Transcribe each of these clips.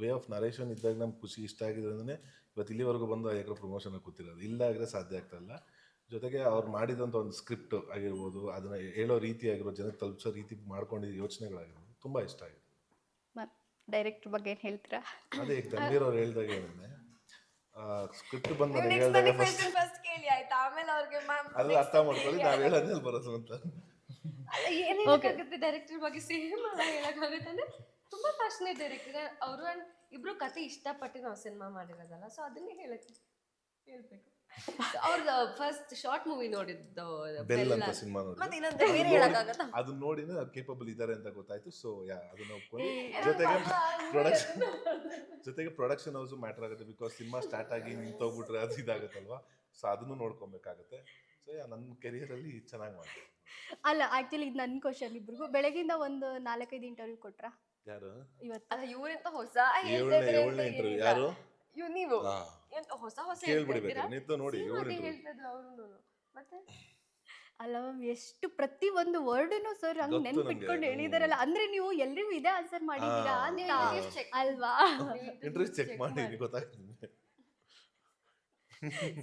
Way of narration ಇದ್ದಾಗ ನಮ್ಗೆ ಖುಷಿ ಇಷ್ಟ ಆಗಿದೆ ಅಂದ್ರೆ ಇವತ್ತು ಇಲ್ಲಿವರೆಗೂ ಬಂದು ಯಾಕಂದ್ರೆ ಪ್ರಮೋಷನ್ ಕೂತಿರೋದು. ಇಲ್ಲ ಆದರೆ ಸಾಧ್ಯ ಆಗ್ತಾಯಿಲ್ಲ ಜೊತೆಗೆ ಅವ್ರು ಮಾಡಿದಂಥ ಒಂದು ಸ್ಕ್ರಿಪ್ಟ್ ಆಗಿರ್ಬೋದು ಅದನ್ನ ಹೇಳೋ ರೀತಿ ಆಗಿರ್ಬೋದು ಜನಕ್ಕೆ ತಲುಪಿಸೋ ರೀತಿ ಮಾಡ್ಕೊಂಡಿದ್ದ ಯೋಚನೆಗಳಾಗಿರ್ಬೋದು ತುಂಬ ಇಷ್ಟ ಆಗಿದೆ. ಡೈರೆಕ್ಟರ್ ಬಗ್ಗೆ ಏನು ಹೇಳ್ತೀರಾ? ಅದೇ ತನ್ವೀರ್ ಅವ್ರು ಹೇಳ್ದಾಗ ಏನಂದ್ರೆ ಸ್ಕ್ರಿಪ್ಟ್ ಬಂದಾಗ ನನಗೆ ಹೇಳಿದಾಗ ಫಸ್ಟ್ ಕೇಳಿ ಆಯ್ತಾ? ಆಮೇಲೆ ಅವ್ರಿಗೆ ಮ್ಯಾಮ್ ಅದು ಅರ್ಥ ಮಾಡ್ಕೊಳ್ಳಿ ನಾವು ಹೇಳೋದೇ ಬರೋದು ಅಂತ. ಏನ್ ಹೇಳಕ್ಕಾಗುತ್ತೆ ಡೈರೆಕ್ಟರ್ ಬಗ್ಗೆ ಸೇಮ್ ಹೇಳಕ್ಕೆ ಹೇಳಕ್ಕಾಗುತ್ತೆ ಅಂದ್ರೆ ತುಂಬಾ ಪ್ಯಾಷನೇಟ್ ಡೈರೆಕ್ಟರ್ ಅವರು ಅಂಡ್ ಇಬ್ರು ಕತೆ ಇಷ್ಟಪಟ್ಟು ನಾವು ಸಿನಿಮಾ ಮಾಡಿರೋದಲ್ಲ ಸೊ ಅದನ್ನೇ ಹೇಳಕ್ಕೆ ಹೇಳ್ಬೇಕು. ಅವ್ರದ್ದು ಫಸ್ಟ್ ಶಾರ್ಟ್ ಮೂವಿ ನೋಡಿದ್ದು ಬೆಲ್ ಅಂತ ಸಿನಿಮಾ ನೋಡಿ ಅದನ್ನ ನೋಡಿ ಕೇಪಬಲ್ ಇದ್ದಾರೆ ಅಂತ ಗೊತ್ತಾಯ್ತು. ಸೊ ಯಾ ಅದನ್ನ ಒಪ್ಕೊಂಡು ಜೊತೆಗೆ ಪ್ರೊಡಕ್ಷನ್ ಜೊತೆಗೆ ಪ್ರೊಡಕ್ಷನ್ ಹೌಸ್ ಮ್ಯಾಟರ್ ಆಗುತ್ತೆ ಬಿಕಾಸ್ ಸಿನಿಮಾ ಸ್ಟಾರ್ಟ್ ಆಗಿ ನಿಂತೋಗ್ಬಿಟ್ರೆ ಅದು ಇದಾಗುತ್ತಲ್ವಾ? ಸೊ ಅದನ್ನು ನೋಡ್ಕೊಬೇಕಾಗುತ್ತೆ. ಸೊ ಯಾ ನನ್ನ ಕೆರಿಯರಲ್ಲಿ ಚೆನ್ನಾಗಿ ಮಾಡಿದೆ. ಅಲ್ಲ ಆಕ್ಚುಲಿ ಇದು ನನ್ನ ಕ್ವಶನ್ ಇಬ್ರಿಗೂ ಬೆಳಗಿಂದ ಒಂದು ನಾಲ್ಕೈದು ಇಂಟರ್ವ್ಯೂ ಕೊಟ್ರಾ? ಯಾರು? ಇವತ್ತು? ಅಲ್ಲ ಇವರಿಂದ ಹೊಸ? ಏಳನೇ ಏಳನೇ ಇಂಟರ್ವ್ಯೂ ಯಾರು? ಇವ್ ನೀವು. ಹಾ ಎಂತ ಹೊಸ ಹೊಸ ಹೇಳ್ಬಿಡ್ಬೇಕು ನಿಂತು ನೋಡಿ ಏಳನೇ ಇಂಟರ್ವ್ಯೂ ಹೇಳ್ತಿದ್ರು ಅವರು ಮತ್ತೆ? ಅಲ್ಲ ಮ್ಯಾಮ್ ಎಷ್ಟು ಪ್ರತಿ ಒಂದು ವರ್ಡನ್ನು ಸರ್ ಹಂಗ್ ಗೊತ್ತು ನೆನ್ಪಿಟ್ಕೊಂಡು ನಂಗೆ. ಹೇಳಿದಾರಲ್ಲ ಅಂದ್ರೆ ನೀವು ಎಲ್ರಿಗೂ ಇದೇ ಆನ್ಸರ್ ಮಾಡಿದೀರಾ ಹಾ. ಅಂತ ನೀವು check ಅಲ್ವಾ? ಇಂಟರ್ವ್ಯೂ ಚೆಕ್ ಮಾಡಿ ಗೊತ್ತಾಗ್ತದೆ.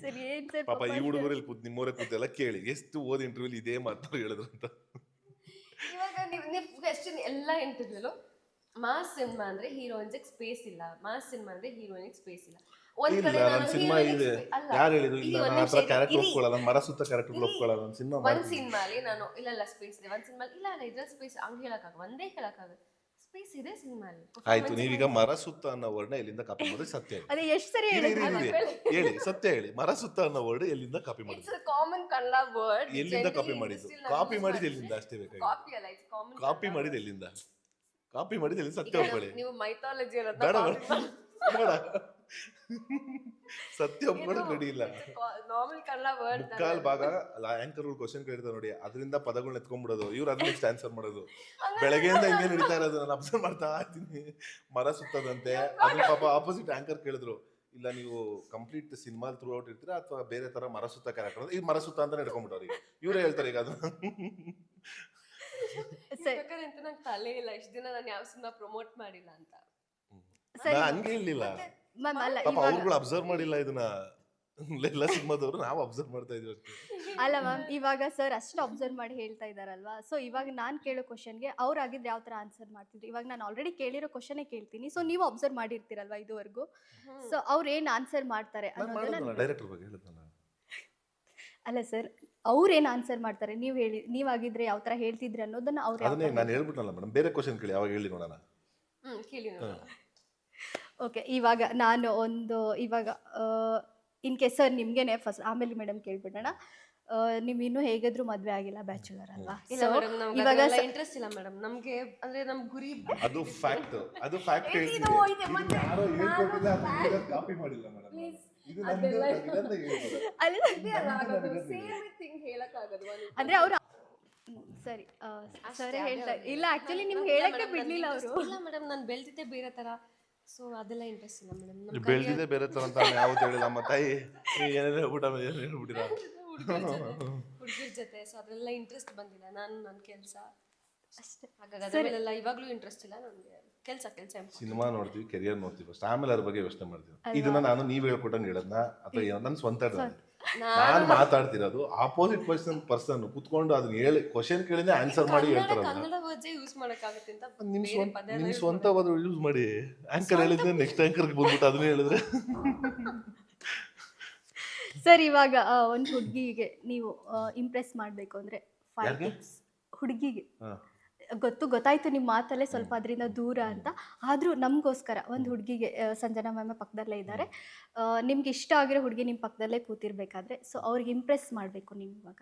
ಸರಿ ಏನ್ ಸರ್ ಪಾಪ ಈ ಹುಡುಗರಲ್ಲಿ ಕೂತ್ ನಿಮ್ಮೂರೇ ಕೂತೆಲ್ಲ ಕೇಳಿ ಎಷ್ಟು ಓದ್ ಇಂಟರ್ವ್ಯೂಲಿ ಇದೇ ಮಾತು ಹೇಳಿದ್ರು ಅಂತ. ಇವಾಗ ನೀವು ನೀವು ಕ್ವೆಶ್ಚನ್ ಎಲ್ಲ ಇಂಟರ್ವ್ಯೂಲು ಮಾಸ್ ಸಿನಿಮಾ ಅಂದ್ರೆ ಹೀರೋಯಿನ್ಸ್ ಸ್ಪೇಸ್ ಇಲ್ಲ. ಮಾಸ್ ಸಿನಿಮಾ ಅಂದ್ರೆ ಹೀರೋಯಿನ್ ಸ್ಪೇಸ್ ಇಲ್ಲ. ಒಂದ್ ಇಲ್ಲ ಕಡೆ ನನ್ನ ನಾನು ಸಿನಿಮಾ heroine ಇದೆ. ಅಲ್ಲ. ಯಾರು ಹೇಳಿದ್ರು ಇಲ್ಲ ಒಂದ್ ನಾನು ಆ ಥರ ನಿಮಿಷ ಕ್ಯಾರೆಕ್ಟರ್ ಇರಿ. ಒಪ್ಕೊಳ್ಳಲ್ಲ ಮರ ಸುತ್ತ ಕ್ಯಾರೆಕ್ಟರ್ ಇರಿ. ಒಪ್ಕೊಳ್ಳಲ್ಲ ನನ್ನ ಸಿನಿಮಾ ಒಂದ್ ಮಾಡ್ತೀನಿ. ನಾನು ಇಲ್ಲ ಇಲ್ಲ ಸ್ಪೇಸ್ ಇದೆ. ಒಂದ್ ಸಿನಿಮಾ ಇಲ್ಲ ಇಲ್ಲ ಇದ್ರಲ್ಲಿ ಸ್ಪೇಸ್ ಹಂಗ್ ಹೇಳಕ್ಕಾಗ ಒಂದೇ ಹೇಳಕ್ಕಾಗ ಸ್ಪೇಸ್ ಇದೆ ಸಿನಿಮಾಲಿ. ಆಯ್ತು ನೀವೀಗ ಮರ ಸುತ್ತ ಅನ್ನೋ ವರ್ಡ್ ಎಲ್ಲಿಂದ ಕಾಪಿ ಮಾಡಿದ್ರೆ ಸತ್ಯ ಹೇಳಿ. ಅದೇ ಎಷ್ಟು ಸರಿ ಇರಿ, ಹೇಳಿದ್ರಿ? ಇರಿ. ಹೇಳಿ ಸತ್ಯ ಹೇಳಿ. ಮರ ಸುತ್ತ ಅನ್ನೋ ವರ್ಡ್ ಎಲ್ಲಿಂದ ಕಾಪಿ ಮಾಡಿದ್ರು ಇಟ್ಸ್ ಕಾಮನ್ ಕನ್ನಡ ವರ್ಡ್ ಎಲ್ಲಿಂದ ಕಾಪಿ ಮಾಡಿದ್ದು? ಕಾಪಿ ಮಾಡಿದ್ದು ಎಲ್ಲಿಂದ? ಅಷ್ಟೇ ಬೇಕಾಗಿ ಕಾಪಿ ಅಲ್ಲ ಇಟ್ಸ್ ಕಾಮನ್ ಕಾಪಿ ಮಾಡಿದ್ದು ಎಲ್ಲಿಂದ? ಕಾಪಿ ಮಾಡಿದ್ದು ಎಲ್ಲಿ ಸತ್ಯ ಒಪ್ಕೊಳ್ಳಿ ನೀವು ಮೈಥಾಲಜಿ ಬೇಡ ಸತ್ಯ ಒಪ್ಕೊಳ್ಳಿ ರೆಡಿ ಇಲ್ಲ. ನಾರ್ಮಲ್ ಕನ್ನಡ ವರ್ಡ್ ಮುಕ್ಕಾಲ್ ಭಾಗ ಆಂಕರ್ ಕ್ವಶನ್ ಕೇಳಿದ ನೋಡಿ. ಅದರಿಂದ ಪದಗಳನ್ನ ಎತ್ಕೊಂಡ್ಬಿಡೋದು. ಇವ್ರು ಅದನ್ನ ನೆಕ್ಸ್ಟ್ ಆನ್ಸರ್ ಮಾಡೋದು. ಬೆಳಗ್ಗೆಯಿಂದ ಹಿಂಗೆ ನಡೀತಾ ಇರೋದು. ನಾನು ಅಬ್ಸರ್ವ್ ಮಾಡ್ತಾ ಇದ್ದೀನಿ. ಮರ ಸುತ್ತದಂತೆ. ಅದನ್ನ ಪಾಪ ಆಪೋಸಿಟ್ ಆಂಕರ್ ಕೇಳಿದ್ರು. ಇಲ್ಲ ನೀವು ಕಂಪ್ಲೀಟ್ ಸಿನಿಮಾ ಥ್ರೂ ಔಟ್ ಇರ್ತೀರಾ ಅಥವಾ ಬೇರೆ ತರ ಮರ ಸುತ್ತ ಕ್ಯಾರೆಕ್ಟರ್ ಈ ಮರ ಸುತ್ತ ಅಂತ ನಡ್ಕೊಂಡ್ಬಿಟ್ಟವ್ರಿಗೆ ಇವರೇ ಹೇಳ್ತಾರೆ ಈಗ ಸರಿ ಬೇಕಾದ್ರೆ ಅಂತ ನಂಗೆ ತಲೆ ಇಲ್ಲ ಇಷ್ಟು ದಿನ ನಾನು ಯಾವ ಸಿನಿಮಾ ಪ್ರಮೋಟ್ ಮಾಡಿಲ್ಲ ಅಂತ. ಸರಿ ಹಂಗೆ ಹೇಳಿಲ್ಲ ಮ್ಯಾಮ್ ಅಲ್ಲ ಪಾಪ ಇವಾಗ ಅವ್ರುಗಳು ಅಬ್ಸರ್ವ್ ಮಾಡಿಲ್ಲ ಇದನ್ನ. ಎಲ್ಲ ಸಿನಿಮಾದವರು ನಾವು ಅಬ್ಸರ್ವ್ ಮಾಡ್ತಾ ಇದೀವಿ ಅಷ್ಟೇ. ಅಲ್ಲ ಮ್ಯಾಮ್ ಇವಾಗ ಸರ್ ಅಷ್ಟು ಅಬ್ಸರ್ವ್ ಮಾಡಿ ಹೇಳ್ತಾ ಇದಾರಲ್ವಾ? ಸೊ ಇವಾಗ ನಾನು ಕೇಳೋ ಕ್ವಶನ್ಗೆ ಅವ್ರು ಆಗಿದ್ರೆ ಯಾವ ಥರ ಆನ್ಸರ್ ಮಾಡ್ತಿದ್ರು? ಇವಾಗ ನಾನು ಆಲ್ರೆಡಿ ಕೇಳಿರೋ ಕ್ವಶನೇ ಕೇಳ್ತೀನಿ. ಸೊ ನೀವು ಅಬ್ಸರ್ವ್ ಮಾಡಿರ್ತೀರಲ್ವಾ ಇದುವರೆಗೂ? ಸೊ ಅವ್ರು ಏನು ಆನ್ಸರ್ ಮಾಡ್ತಾರೆ ನಾನು ಅನ್ನೋದನ್ನ ಮಾಡಿದ್ನಲ್ಲ ಡೈರೆಕ್ಟರ್ ಬಗ್ಗೆ ಹೇಳಿದ್ನಲ್ಲ ಅಲ್ಲ ಸರ್ ಅವ್ರು ಏನು ಆನ್ಸರ್ ಮಾಡ್ತಾರೆ? ನೀವು ಹೇಳಿ ನೀವಾಗಿದ್ರೆ ಯಾವ ಥರ ಹೇಳ್ತಿದ್ರಿ ಅನ್ನೋದನ್ನ ಅವ್ರು ಅದನ್ನೇ ನಾನು ಹೇಳ್ಬಿಟ್ನಲ್ಲ ಮೇಡಮ್ ಬೇರೆ ಕ್ವಶನ್ ಕೇಳಿ ಅವಾಗ ಹೇಳಿ ನೋಡೋಣ. ಹ್ಮ್ ಕೇಳಿ ನೋಡೋಣ. ಓಕೆ ಇವಾಗ ನಾನು ಒಂದು ಇವಾಗ ಇನ್ ಕೇಸ್ ಸರ್ ನಿಮ್ಗೇನೆ ಫಸ್ಟ್ ಆಮೇಲೆ ಮೇಡಮ್ ಕೇಳ್ಬಿಡೋಣ. ಆ, ನೀವು ಇನ್ನೂ ಹೇಗಾದ್ರೂ ಮದ್ವೆ ಆಗಿಲ್ಲ ಬ್ಯಾಚುಲರ್ ಅಲ್ವಾ? ಇಲ್ಲ So, ಮೇಡಮ್ ನಮ್ಗೆ ಇವಾಗ ಅದೆಲ್ಲ ಇಂಟ್ರೆಸ್ಟ್ ಇಲ್ಲ ಮೇಡಮ್ ನಮ್ಗೆ ಅಂದ್ರೆ ನಮ್ ಗುರಿ ಅದು ಫ್ಯಾಕ್ಟ್ ಅದು ಫ್ಯಾಕ್ಟ್ ಇದು ಇದೆ, ಮತ್ತೆ ಯಾರೋ ಹೇಳ್ಕೊಟ್ಟಿಲ್ಲ ಕಾಪಿ ಮಾಡಿಲ್ಲ ಮೇಡಮ್ ಅಂದ್ರೆ ಅವರು ಸರಿ ಸರಿ ಹೇಳ್ತಾ ಇಲ್ಲ ಆಕ್ಚುಲಿ ನಿಮ್ಗೆ ಹೇಳಕ್ಕೆ ಬಿಡ್ಲಿಲ್ಲ ಅವರು. ಇಲ್ಲ ಮೇಡಮ್ ನಾನು ಬೆಳ್ದಿದ್ದೆ ಬೇರೆ ತರ. ಸೊ ಅದೆಲ್ಲ ಇಂಟ್ರೆಸ್ಟ್ ಇಲ್ಲ ಮೇಡಮ್ ಬೆಳ್ದಿದ್ದೆ ಬೆಳ್ದಿದೆ ಬೇರೆ ತರ ಅಂತ ನಾನು ಯಾವತ್ತೂ ಹೇಳಿಲ್ಲ ಅಮ್ಮ ತಾಯಿ ಏನೇನು ಹೇಳ್ಬಿಟ್ಟ ಏನು ಹೇಳ್ಬಿಟ್ಟಿರ ಹುಡುಗರ ಜೊತೆ ಸೊ ಅದ್ರೆಲ್ಲ ಇಂಟ್ರೆಸ್ಟ್ ಬಂದಿಲ್ಲ ನಾನು ನನ್ನ ಕೆಲಸ. ಅಷ್ಟೇ. ಹಾಗಾಗಿ ಇವಾಗ್ಲೂ ಇಂಟ್ರೆಸ್ಟ್ ಇಲ್ಲ ನನಗೆ. ಕೆಲಸ ಕೆಲಸ ಸಿನಿಮಾ ನೋಡ್ತೀವಿ ಕೆರಿಯರ್ ನೋಡ್ತೀವಿ ಫಸ್ಟ್ ಆಮೇಲೆ ಅದ್ರ ಬಗ್ಗೆ ಯೋಚನೆ ಮಾಡ್ತೀವಿ. ಇದನ್ನ ನಾನು ನೀವ್ ಹೇಳ್ಕೊಟ್ಟಂಗೆ ಹೇಳದ್ನ? ಅಥವಾ ಏನೋ ನನ್ನ ಸ್ವಂತ ನಾನು. ಮಾತಾಡ್ತಿರೋದು ಆಪೋಸಿಟ್ ಪರ್ಸನ್ ಪರ್ಸನ್ ಕುತ್ಕೊಂಡು ಅದನ್ನ ಹೇಳಿ ಕ್ವಶನ್ ಕೇಳಿದ್ರೆ ಆನ್ಸರ್ ಮಾಡಿ ಹೇಳ್ತಾರೆ ಕನ್ನಡ ವರ್ಡ್ಸೇ ಯೂಸ್ ಮಾಡಕ್ಕಾಗುತ್ತೆ ಅಂತ ನಿಮ್ ಸ್ವಂತ ಪದ ಯೂಸ್ ಮಾಡಿ. ಆಂಕರ್ ಹೇಳಿದ್ರೆ ನೆಕ್ಸ್ಟ್ ಆಂಕರ್ ಬಂದ್ಬಿಟ್ಟು ಅದನ್ನೇ ಹೇಳಿದ್ರೆ. ಸರ್ ಇವಾಗ ಒಂದು ಹುಡುಗಿಗೆ ನೀವು ಇಂಪ್ರೆಸ್ ಮಾಡಬೇಕು ಅಂದ್ರೆ ಫೈವ್ ಟಿಪ್ಸ್ ಹುಡುಗಿಗೆ. ಹಾ. ಗೊತ್ತು ಗೊತ್ತಾಯ್ತು ನಿಮ್ಮ ಮಾತಲ್ಲೇ ಸ್ವಲ್ಪ ಅದರಿಂದ ದೂರ ಅಂತ. ಆದರೂ ನಮಗೋಸ್ಕರ ಒಂದು ಹುಡುಗಿಗೆ ಸಂಜನಾ ಮ್ಯಾಮ್ ಪಕ್ಕದಲ್ಲೇ ಇದ್ದಾರೆ ನಿಮ್ಗೆ ಇಷ್ಟ ಆಗಿರೋ ಹುಡುಗಿ ನಿಮ್ಮ ಪಕ್ಕದಲ್ಲೇ ಕೂತಿರ್ಬೇಕಾದ್ರೆ ಸೊ ಅವ್ರಿಗೆ ಇಂಪ್ರೆಸ್ ಮಾಡಬೇಕು ನೀವು ಇವಾಗ.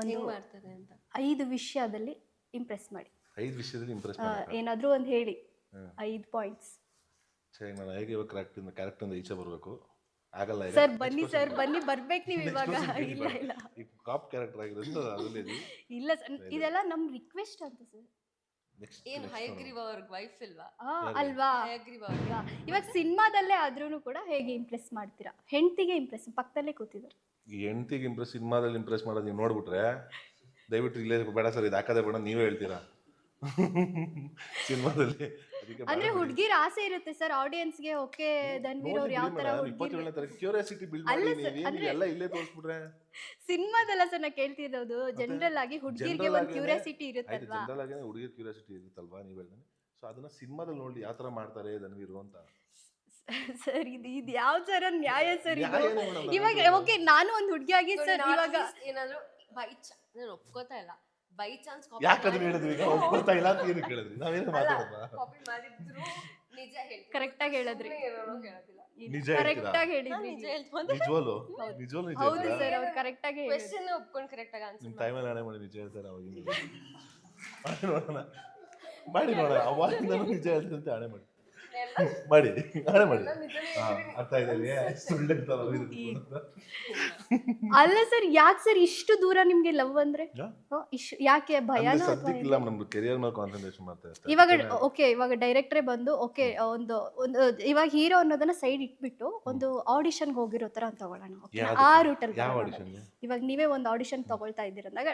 ಒಂದು ಮಾಡ್ತಾರೆ ಅಂತ? ಐದು ವಿಷಯದಲ್ಲಿ ಇಂಪ್ರೆಸ್ ಮಾಡಿ. ಐದು ವಿಷಯದಲ್ಲಿ ಇಂಪ್ರೆಸ್ ಏನಾದರೂ ಏನಾದ್ರೂ ಒಂದು ಹೇಳಿ. ಐದು ಪಾಯಿಂಟ್ಸ್ ಸರಿ ನಾನು ಹೇಗೆ ಇವಾಗ ಕರೆಕ್ಟ್ ಅಂತ ಈಚೆ ಬರಬೇಕು? ಆಗಲ್ಲ ಸರ್ ಬನ್ನಿ ಸರ್ ಬನ್ನಿ ಬರ್ಬೇಕು ನೀವು ಇವಾಗ. ಇಲ್ಲ ಇಲ್ಲ. ಕಾಪ್ ಕ್ಯಾರೆಕ್ಟರ್ ಆಗಿರುತ್ತೆ ಅದರಲ್ಲಿ. ಇಲ್ಲ ಸರ್. ಇದೆಲ್ಲ ನಮ್ಮ ರಿಕ್ವೆಸ್ಟ್ ಅಂತ ಸರ್. ಏನು ಏನ್ ಹಯಗ್ರೀವ ಅವ್ರಿಗೆ ವೈಫ್ ಇಲ್ವಾ? ಅಲ್ವಾ? ಹಯಗ್ರೀವ ಅಲ್ವಾ? ಇವಾಗ ಸಿನಿಮಾದಲ್ಲೇ ಆದ್ರೂ ಕೂಡ ಹೇಗೆ ಇಂಪ್ರೆಸ್ ಮಾಡ್ತೀರಾ? ಹೆಂಡತಿಗೆ ಇಂಪ್ರೆಸ್ ಪಕ್ಕದಲ್ಲೇ ಕೂತಿದ್ದಾರೆ. ಈ ಹೆಂಡತಿಗೆ ಇಂಪ್ರೆಸ್ ಸಿನಿಮಾದಲ್ಲಿ ಇಂಪ್ರೆಸ್ ಮಾಡೋದು ನೀವು ನೋಡ್ಬಿಟ್ರೆ ದಯವಿಟ್ಟು ಇಲ್ಲೇ ಬೇಡ ಸರ್ ಇದು ಹಾಕದೆ ಬೇಡ ನೀವೇ ಹೇಳ್ತೀರಾ? ಸಿನಿಮಾದಲ್ಲಿ ಅಂದ್ರೆ ಹುಡುಗಿರ ಆಸೆ ಇರುತ್ತೆ ಸರ್ ಆಡಿಯನ್ಸ್ಗೆ ಓಕೆ ಧನ್ವೀರ್ ಅವ್ರು ಯಾವ ತರ ಹುಡ್ಗಿರ್ ಇಪ್ಪತ್ತೇಳನೇ ತಾರೀಕು ಕ್ಯೂರಿಯಾಸಿಟಿ ಬಿಲ್ಡ್ ಮಾಡಿ ಅಂದ್ರೆ- ಎಲ್ಲ ಇಲ್ಲೇ ತೋರಿಸ್ಬಿಟ್ರೆ. ಸಿನಿಮಾದಲ್ಲ ಸರ್ ನಾ ಕೇಳ್ತಿರೋದು ಜನರಲ್ ಆಗಿ ಹುಡ್ಗಿರ್ಗೆ ಒಂದು ಕ್ಯೂರಿಯಾಸಿಟಿ ಇರುತ್ತೆ ಅಲ್ವಾ ಜನರಲ್ ಆಗಿ ಹುಡುಗಿರ ಕ್ಯೂರಿಯಾಸಿಟಿ ಇರುತ್ತಲ್ವಾ ನೀವು ಹೇಳಿದ್ರೆ ಸೊ ಅದನ್ನ ಸಿನಿಮಾದಲ್ಲಿ ನೋಡಿ ಯಾವ ತರ ಮಾಡ್ತಾರೆ ಧನ್ವೀರು ಅಂತ. ಸರ್ ಇದು ಇದು ಯಾವ ತರ ನ್ಯಾಯ ಸರ್ ಇವಾಗ ಓಕೆ ನಾನು ಒಂದು ಹುಡುಗಿಯಾಗಿ ಸರ್ ಇವಾಗ ಏನಾದ್ರು ಬೈ ನಾನು ಒಪ್ಕೋತಾ ಇಲ್ಲ. ಬೈ ಚಾನ್ಸ್ ಯಾಕೆ ಅದನ್ನ ಹೇಳಿದ್ವಿ ಈಗ ಒಪ್ಕೊಳ್ತಾ ಇಲ್ಲ ಅಂತ ಏನು ಕೇಳಿದ್ರಿ ನಾವೇನು ಮಾತಾಡೋಣ ಕಾಪಿ ಮಾಡಿದ್ರು ನಿಜ ಹೇಳ್ತೀನಿ ಕರೆಕ್ಟ್ ಆಗಿ ಹೇಳಿದ್ರಿ. ನಿಜ ಕರೆಕ್ಟ್? ಆಗಿ ಹೇಳಿದ್ರಿ ನಿಜ ಹೇಳ್ತೀನಿ. ನಿಜವಲ್ಲೂ ನಿಜವಲ್ಲೂ ನಿಜ ಹೌದು ಹೇಳ್ತೀರಾ? ಸರ್ ಅವ್ರು ಕರೆಕ್ಟ್ ಆಗಿ ಕ್ವೆಶ್ಚನ್ ಒಪ್ಕೊಂಡು ಕರೆಕ್ಟ್ ಆಗಿ ಆನ್ಸರ್ ನಿಮ್ಮ ಟೈಮ್ ಅಲ್ಲಿ ಹಣೆ ಮಾಡಿ ನಿಜ ಹೇಳ್ತಾರೆ ಅವಾಗ. ಮಾಡಿ ನೋಡೋಣ. ಮಾಡಿ ನೋಡೋಣ. ಅವಾಗಿಂದ ನಿಜ ಹೇಳ್ತೀನಿ ಅಂತ ಹಣೆ ಮಾಡಿ ಮಾಡಿ. ಮಾಡಿ. ಅರ್ಥ ಸುಳ್ಳು. ಅಲ್ಲ ಸರ್ ಯಾಕೆ ಸರ್ ಇಷ್ಟು ದೂರ ನಿಮ್ಗೆ ಲವ್ ಅಂದ್ರೆ? ಇಶ್- ಯಾಕೆ ಭಯ ಭಯನೋ ಅಥವಾ ಸದ್ಯಕ್ಕಿಲ್ಲ ನಮ್ದು ಕೆರಿಯರ್ ಮೇಲೆ ಕಾನ್ಸಂಟ್ರೇಷನ್ ಮಾಡ್ತಾ. ಇವಾಗ ಓಕೆ ಇವಾಗ ಡೈರೆಕ್ಟ್ರೇ ಬಂದು ಓಕೆ ಒಂದು ಒಂದು ಇವಾಗ ಹೀರೋ ಅನ್ನೋದನ್ನ ಸೈಡ್ ಇಟ್ಬಿಟ್ಟು ಒಂದು ಆಡಿಷನ್ಗೆ ಹೋಗಿರೋ ತರ ತಗೊಳ್ಳೋಣ okay ನಾ? ಯಾವ್ದಕ್ಕೆ? ಆ ರೂಟಲ್ಲಿ ಯಾವ ಆಡಿಷನ್ ಇವಾಗ ನೀವೇ ಒಂದು ಆಡಿಷನ್ ತಗೊಳ್ತಾ ಇದ್ದೀರಂದಾಗ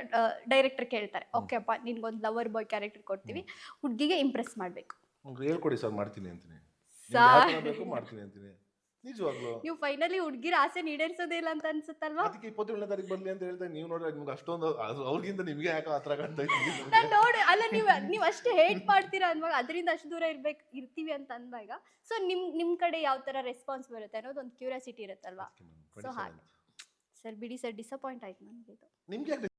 ಡೈರೆಕ್ಟರ್ ಕೇಳ್ತಾರೆ ಓಕೆ ಅಪ್ಪ ನಿನ್ಗೊಂದು ಲವರ್ ಬಾಯ್ ಕ್ಯಾರೆಕ್ಟರ್ ಕೊಡ್ತೀವಿ ಹುಡುಗಿಗೆ ಇಂಪ್ರೆಸ್ ಮಾಡ್ಬೇಕು. ಹೇಳ್ಕೊಡಿ ಸರ್ ಮಾಡ್ತೀನಿ ಅಂತೀನಿ. ಬೇಕು ಮಾಡ್ತೀನಿ ಅಂತೀನಿ. ನಿಜವಾಗ್ಲು. ನೀವು ಫೈನಲಿ ಹುಡುಗಿರ ಆಸೆ ಈಡೇರಿಸೋದೇ ಇಲ್ಲ ಅಂತ ಅನ್ಸುತ್ತಲ್ವಾ? ಅದಕ್ಕೆ ಇಪ್ಪತ್ತೇಳನೇ ತಾರೀಕು ಬರ್ಲಿ ಅಂತ ಹೇಳ್ತಾ ನೀವು ನೋಡ್ರೆ ನಿಮ್ಗೆ ಅಷ್ಟೊಂದು ಅದು ಅವ್ರಿಗಿಂತ ನಿಮ್ಗೆ ಯಾಕೆ ಹತ್ರ ಕಾಣ್ತಾ ನಾನು ನೋಡಿ ಅಲ್ಲ ನೀವು ನೀವು ಅಷ್ಟು ಹೇಟ್ ಮಾಡ್ತೀರಾ ಅಂದಾಗ ಅದರಿಂದ ಅಷ್ಟು ದೂರ ಇರ್ಬೇಕು ಇರ್ತೀವಿ ಅಂತ ಅಂದಾಗ ಸೊ ನಿಮ್ ನಿಮ್ ಕಡೆ ಯಾವ ತರ ರೆಸ್ಪಾನ್ಸ್ ಬರುತ್ತೆ ಅನ್ನೋದು ಒಂದು ಕ್ಯೂರಿಯಾಸಿಟಿ ಇರುತ್ತಲ್ವಾ? ಸೊ ಹಾಗೆ. ಸರ್ ಬಿಡಿ ಸರ್ ಡಿಸಪಾಯಿಂಟ್ ಆಯ್ತು ನನಗೆ ಇದು. ನಿಮ್ಗೆ